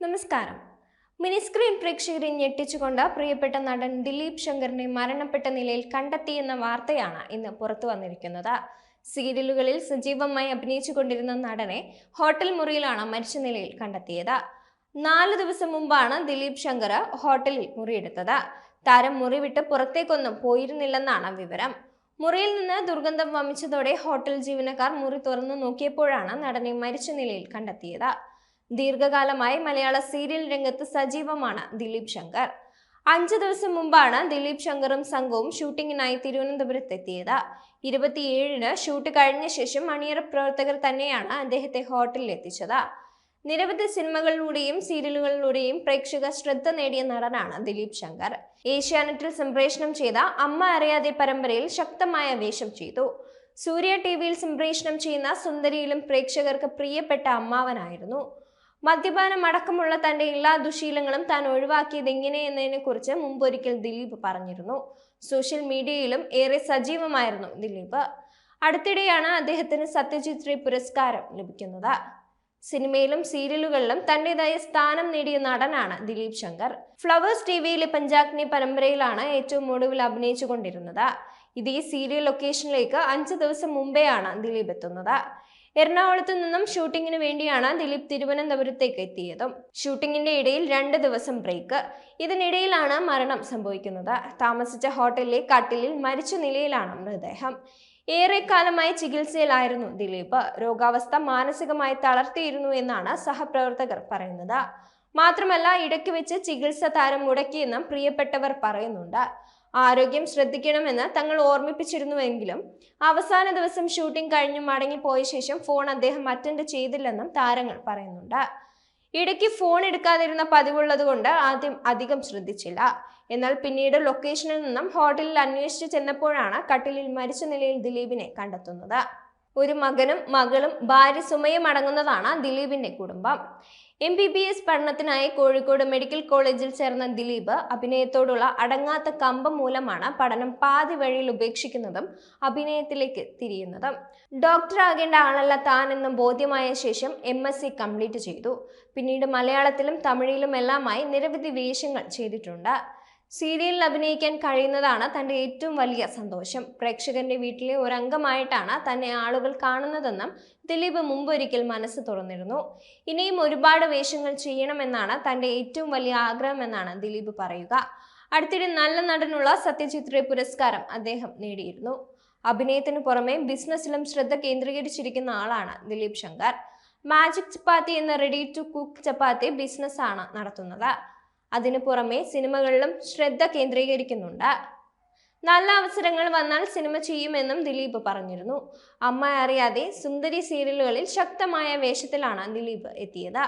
നമസ്കാരം. മിനിസ്ക്രീൻ പ്രേക്ഷകരെ ഞെട്ടിച്ചുകൊണ്ട് പ്രിയപ്പെട്ട നടൻ ദിലീപ് ശങ്കറിനെ മരണപ്പെട്ട നിലയിൽ കണ്ടെത്തിയെന്ന വാർത്തയാണ് ഇന്ന് പുറത്തു വന്നിരിക്കുന്നത്. സീരിയലുകളിൽ സജീവമായി അഭിനയിച്ചുകൊണ്ടിരുന്ന നടനെ ഹോട്ടൽ മുറിയിലാണ് മരിച്ച നിലയിൽ കണ്ടെത്തിയത്. നാല് ദിവസം മുമ്പാണ് ദിലീപ് ശങ്കർ ഹോട്ടലിൽ മുറിയെടുത്തത്. താരം മുറി വിട്ട് പുറത്തേക്കൊന്നും പോയിരുന്നില്ലെന്നാണ് വിവരം. മുറിയിൽ നിന്ന് ദുർഗന്ധം വമിച്ചതോടെ ഹോട്ടൽ ജീവനക്കാർ മുറി തുറന്നു നോക്കിയപ്പോഴാണ് നടനെ മരിച്ച നിലയിൽ കണ്ടെത്തിയത്. ദീർഘകാലമായി മലയാള സീരിയൽ രംഗത്ത് സജീവമാണ് ദിലീപ് ശങ്കർ. അഞ്ചു ദിവസം മുമ്പാണ് ദിലീപ് ശങ്കറും സംഘവും ഷൂട്ടിങ്ങിനായി തിരുവനന്തപുരത്ത് എത്തിയത് ഇരുപത്തിയേഴിന് ഷൂട്ട് കഴിഞ്ഞ ശേഷം അണിയറ പ്രവർത്തകർ തന്നെയാണ് അദ്ദേഹത്തെ ഹോട്ടലിൽ എത്തിച്ചത് നിരവധി സിനിമകളിലൂടെയും സീരിയലുകളിലൂടെയും പ്രേക്ഷക ശ്രദ്ധ നേടിയ നടനാണ് ദിലീപ് ശങ്കർ. ഏഷ്യാനെറ്റിൽ സംപ്രേഷണം ചെയ്ത അമ്മ അറിയാതെ പരമ്പരയിൽ ശക്തമായ വേഷം ചെയ്തു. സൂര്യ ടി വിയിൽ സംപ്രേഷണം ചെയ്യുന്ന സുന്ദരിയിലും പ്രേക്ഷകർക്ക് പ്രിയപ്പെട്ട അമ്മാവനായിരുന്നു. മദ്യപാനം അടക്കമുള്ള തന്റെ എല്ലാ ദുശീലങ്ങളും താൻ ഒഴിവാക്കിയത് എങ്ങനെയെന്നതിനെ കുറിച്ച് മുമ്പൊരിക്കൽ ദിലീപ് പറഞ്ഞിരുന്നു. സോഷ്യൽ മീഡിയയിലും ഏറെ സജീവമായിരുന്നു ദിലീപ്. അടുത്തിടെയാണ് അദ്ദേഹത്തിന് സത്യജിത് റേ പുരസ്കാരം ലഭിക്കുന്നത്. സിനിമയിലും സീരിയലുകളിലും തന്റേതായ സ്ഥാനം നേടിയ നടനാണ് ദിലീപ് ശങ്കർ. ഫ്ലവേഴ്സ് ടി വിയിലെ പഞ്ചാഗ്നി പരമ്പരയിലാണ് ഏറ്റവും ഒടുവിൽ അഭിനയിച്ചു കൊണ്ടിരുന്നത് ഇതേ സീരിയൽ ലൊക്കേഷനിലേക്ക് അഞ്ച് ദിവസം മുമ്പെയാണ് ദിലീപ് എത്തുന്നത്. എറണാകുളത്ത് നിന്നും ഷൂട്ടിങ്ങിന് വേണ്ടിയാണ് ദിലീപ് തിരുവനന്തപുരത്തേക്ക് എത്തിയതും. ഷൂട്ടിങ്ങിന്റെ ഇടയിൽ രണ്ട് ദിവസം ബ്രേക്ക്. ഇതിനിടയിലാണ് മരണം സംഭവിക്കുന്നത്. താമസിച്ച ഹോട്ടലിലെ കട്ടിലിൽ മരിച്ച നിലയിലാണ് മൃതദേഹം. ഏറെക്കാലമായി ചികിത്സയിലായിരുന്നു ദിലീപ്. രോഗാവസ്ഥ മാനസികമായി തളർത്തിയിരുന്നു എന്നാണ് സഹപ്രവർത്തകർ പറയുന്നത്. മാത്രമല്ല ഇടയ്ക്ക് വെച്ച് ചികിത്സ താരം മുടക്കിയെന്നും പ്രിയപ്പെട്ടവർ പറയുന്നുണ്ട്. ആരോഗ്യം ശ്രദ്ധിക്കണമെന്ന് തങ്ങൾ ഓർമ്മിപ്പിച്ചിരുന്നുവെങ്കിലും അവസാന ദിവസം ഷൂട്ടിംഗ് കഴിഞ്ഞു മടങ്ങിപ്പോയ ശേഷം ഫോൺ അദ്ദേഹം അറ്റൻഡ് ചെയ്തില്ലെന്നും താരങ്ങൾ പറയുന്നുണ്ട്. ഇടയ്ക്ക് ഫോൺ എടുക്കാതിരുന്ന പതിവുള്ളത് കൊണ്ട് ആദ്യം അധികം ശ്രദ്ധിച്ചില്ല. എന്നാൽ പിന്നീട് ലൊക്കേഷനിൽ നിന്നും ഹോട്ടലിൽ അന്വേഷിച്ചു ചെന്നപ്പോഴാണ് കട്ടിലിൽ മരിച്ച നിലയിൽ ദിലീപിനെ കണ്ടെത്തുന്നത്. ഒരു മകനും മകളും ഭാര്യ സുമയും അടങ്ങുന്നതാണ് ദിലീപിന്റെ കുടുംബം. എം ബി ബി എസ് പഠനത്തിനായി കോഴിക്കോട് മെഡിക്കൽ കോളേജിൽ ചേർന്ന ദിലീപ് അഭിനയത്തോടുള്ള അടങ്ങാത്ത കമ്പം മൂലമാണ് പഠനം പാതി വഴിയിൽ ഉപേക്ഷിക്കുന്നതും അഭിനയത്തിലേക്ക് തിരിയുന്നതും. ഡോക്ടർ ആകേണ്ട ആളല്ല താൻ എന്ന് ബോധ്യമായ ശേഷം എം എസ് സി കംപ്ലീറ്റ് ചെയ്തു. പിന്നീട് മലയാളത്തിലും തമിഴിലും എല്ലാമായി നിരവധി വേഷങ്ങൾ ചെയ്തിട്ടുണ്ട്. സീരിയലിൽ അഭിനയിക്കാൻ കഴിയുന്നതാണ് തന്റെ ഏറ്റവും വലിയ സന്തോഷം. പ്രേക്ഷകന്റെ വീട്ടിലെ ഒരംഗമായിട്ടാണ് തന്നെ ആളുകൾ കാണുന്നതെന്നും ദിലീപ് മുമ്പൊരിക്കൽ മനസ്സ് തുറന്നിരുന്നു. ഇനിയും ഒരുപാട് വേഷങ്ങൾ ചെയ്യണമെന്നാണ് തന്റെ ഏറ്റവും വലിയ ആഗ്രഹമെന്നാണ് ദിലീപ് പറയുക. അടുത്തിടെ നല്ല നടനുള്ള സത്യജിത് റേ പുരസ്കാരം അദ്ദേഹം നേടിയിരുന്നു. അഭിനയത്തിന് പുറമെ ബിസിനസ്സിലും ശ്രദ്ധ കേന്ദ്രീകരിച്ചിരിക്കുന്ന ആളാണ് ദിലീപ് ശങ്കർ. മാജിക് ചപ്പാത്തി എന്ന റെഡി ടു കുക്ക് ചപ്പാത്തി ബിസിനസ്സാണ് നടത്തുന്നത്. അതിനു പുറമെ സിനിമകളിലും ശ്രദ്ധ കേന്ദ്രീകരിക്കുന്നുണ്ട്. നല്ല അവസരങ്ങൾ വന്നാൽ സിനിമ ചെയ്യുമെന്നും ദിലീപ് പറഞ്ഞിരുന്നു. അമ്മ അറിയാതെ സുന്ദരി സീരിയലുകളിൽ ശക്തമായ വേഷത്തിലാണ് ദിലീപ് എത്തിയത്.